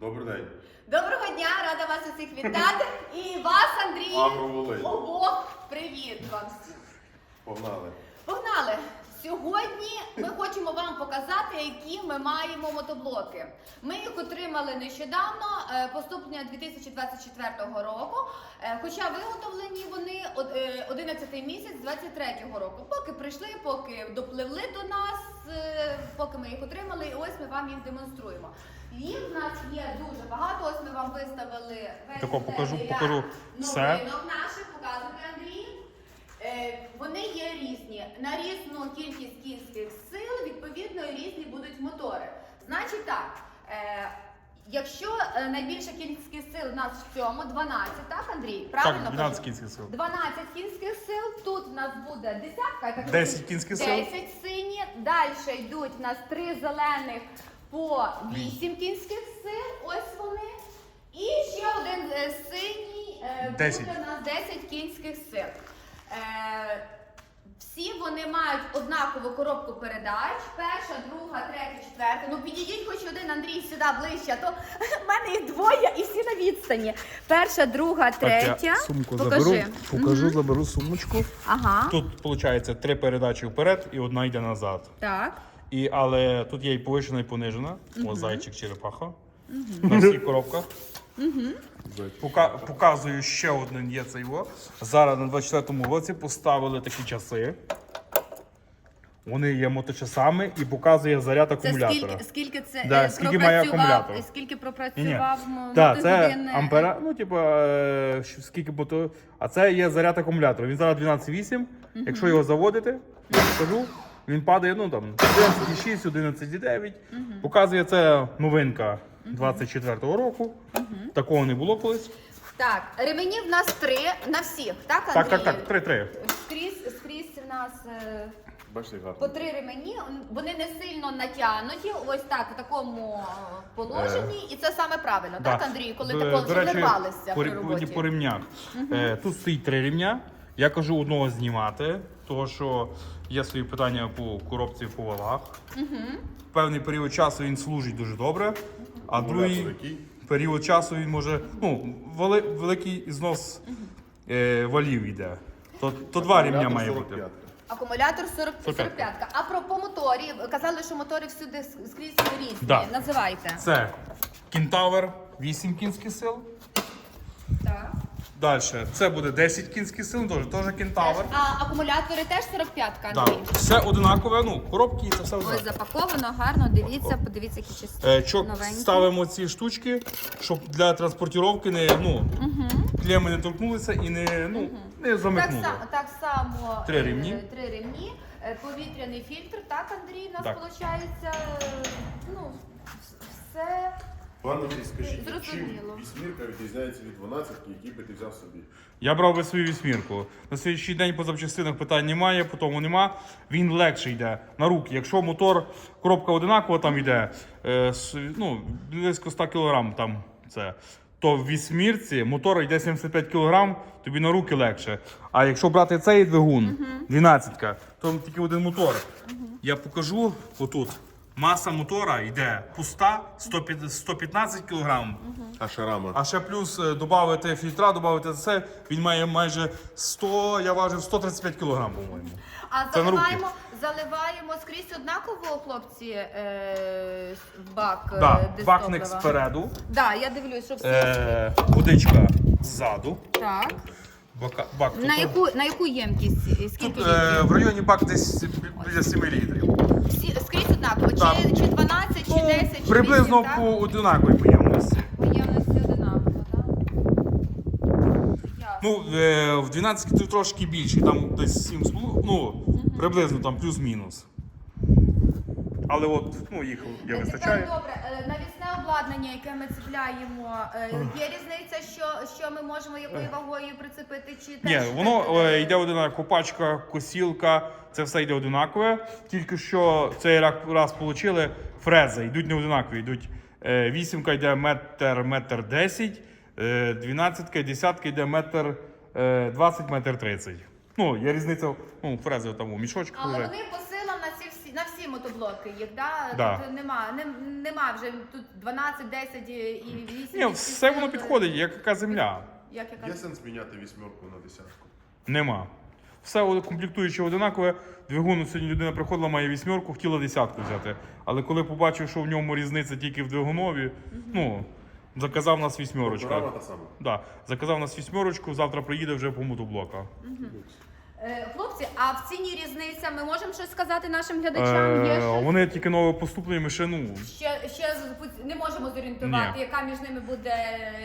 Добрий день. Доброго дня, рада вас усіх вітати. І вас, Андрій. Агроволинь. Обох привіт вам всім. Погнали. Погнали! Сьогодні ми хочемо вам показати, які ми маємо мотоблоки. Ми їх отримали нещодавно, е, поступлення 2024 року. Е, Хоча виготовлені вони е, 11 місяць 23 року. Поки прийшли, поки допливли до нас, е, поки ми їх отримали, і ось ми вам їх демонструємо. Їх в нас є дуже багато. Ось ми вам виставили весь Тако, покажу- покажу все. новинок наших. Показуйте, Андрій. Е, Вони є різні. На різну кількість кінських сил, відповідно, і різні будуть мотори. Значить так, е, якщо е, найбільша кількість сил у нас в цьому 12, так, Андрій? Правильно? Так, 12 кажу? кінських сил. 12 кінських сил. Тут в нас буде десятка. я так 10 кінських сил. 10 сині. Далі йдуть в нас три зелених по 8 кінських сил. Ось вони. І ще один е, синій е, 10. буде у нас 10 кінських сил. Е, всі вони мають однакову коробку передач. Перша, друга, третя, четверта. Ну підійдіть хоч один Андрій сюди ближче, а то в мене їх двоє і всі на відстані. Перша, друга, третя. Так, я сумку Покажи. заберу, покажу, заберу сумочку. Ага. Тут виходить три передачі вперед і одна йде назад. Так. І, але тут є і повишена, і понижена. Ось зайчик черепаха. На всіх коробках. Пока, показую ще один є цей во. Зараз на 24-му році поставили такі часи. Вони є моточасами і показує заряд Це акумулятора. скільки, скільки це Да, е, скільки має пропрацював, акумулятор. скільки пропрацював м- Так, це мотогодин, е, ампера, ну, типу, е, що- скільки бото. А це є заряд акумулятора. Він зараз 12,8. Якщо його заводити, я скажу, він падає, ну там 11,6, 11,9. Показує це новинка 24-го року. Такого не було колись. Так, ремені в нас три на всіх, так, Андрій? Так, так, так, 3-3. Скрізь, скрізь в нас е, Бачите, по три ремені. Вони не сильно натягнуті, ось так, в такому е, положенні. І це саме правильно, так, Да. Андрій? Коли До- тако до речі, зливалися по, при роботі. по ремнях. Е, тут стоїть три ремня. Я кажу одного знімати, тому що є свої питання по коробці по валах. Певний період часу він служить дуже добре, а другий період часу він може. Ну, вали, великий знос е, валів йде. То, то два ремня Акумулятор має бути. Акумулятор 40, 45. 45. А про по моторі казали, що мотори всюди скрізь різні. Да. Називайте. Це Кентавр 8 кінських сил. Так. Далі це буде 10 кінських сил, теж, теж Кентавр. А акумулятори теж 45 Так, Андрій. все одинакове, ну, коробки і це все Ось однакове. запаковано, гарно, дивіться, подивіться, які. Е, Чок новенькі. ставимо ці штучки, щоб для транспортування не, ну, клеми не торкнулися і не, ну, не Так, замикнули. само, так само Три е, ремні. три ремні, е, повітряний фільтр, так, Андрій, у нас Так. виходить, ну, все. Пане скажіть, чим вісьмірка відрізняється від 12, який би ти взяв собі? Я брав би свою вісьмірку. На слідчий день по запчастинах питань немає, по тому нема. Він легше йде на руки. Якщо мотор, коробка одинакова там йде, е, с- ну, близько 100 кг там це. То в вісьмірці мотор йде 75 кг, тобі на руки легше. А якщо брати цей двигун, 12 то тільки один мотор. Я покажу отут. Маса мотора йде пуста 105 115 кг. А шарама? А ще плюс е, додати фільтра, додати це, він має майже 100, я важив 135 кг, по-моєму. А Це на руки. заливаємо, заливаємо скрізь однаково, хлопці, е, в бак. е, Так, десь бакник спереду, Да, я дивлюсь, що всі. е, водичка ззаду. Так. Бака, бак тут, На яку, на яку ємкість? і Скільки тут е, в районі бак десь біля 7 літрів. Однаково. Так. Чи, чи 12, чи 10, чи 8, приблизно так? по одинаковій поємності. Поємності одинаково, так? Ясно. Ну, е, в 12 тут трошки більше, там десь 7, ну, приблизно там плюс-мінус. Але от, ну, їх я Тепер вистачає. добре, е, обладнання, яке ми цепляємо, е, є різниця, що, що ми можемо якою вагою прицепити, чи Ні, теж воно е, е, йде одинаково. Пачка, косілка, це все йде одинакове. Тільки що цей раз, раз отримали фрези, йдуть не одинакові. Йдуть е, вісімка йде метр, метр десять, е, дванадцятка, десятка йде метр е, двадцять, метр тридцять. Ну, є різниця, ну, фрези там у мішочках Але вже. вони по силам на всі на всі мотоблоки їх, да? Да. Тут нема, нем- нема вже тут 12, 10 і 8. Ні, все воно підходить, як яка земля. Як яка Є сенс міняти вісьмерку на десятку? Нема. Все о- комплектуюче одинакове. Двигун сьогодні людина приходила, має вісьмерку, хотіла десятку взяти. Але коли побачив, що в ньому різниця тільки в двигунові, ну, заказав нас вісьмерочка. Програма та сама. Да, заказав нас вісьмерочку, завтра приїде вже по мотоблока. Е, Хлопці, а в ціні різниця ми можемо щось сказати нашим глядачам? Є Е, щось? вони тільки нове поступлені, ми ще ну. Ще, ще з- не можемо зорієнтувати, Ні. яка між ними буде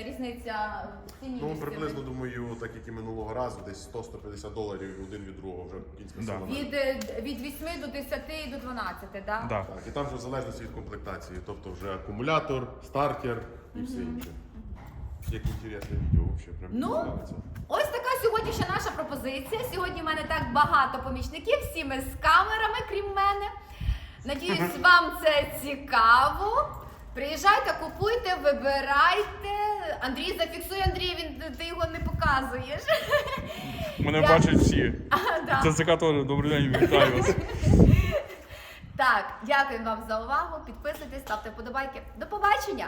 різниця в ціні. Ну, між цими. приблизно, думаю, так як і минулого разу, десь 100-150 доларів один від другого вже кінська Да. сила. Від, е, від 8 до 10 і до 12, так? Да? Да. Так, і там вже в залежності від комплектації, тобто вже акумулятор, стартер і все інше. Як інтересне відео, взагалі, прям Ну, мені. Ось сьогоднішня наша пропозиція. Сьогодні в мене так багато помічників, всі ми з камерами, крім мене. Надіюсь, вам це цікаво. Приїжджайте, купуйте, вибирайте. Андрій, зафіксуй Андрій, він ти його не показуєш. Мене Я- бачать всі. А, да. ТЦК теж добрий день, вітаю вас. Так, дякую вам за увагу. Підписуйтесь, ставте вподобайки. До побачення!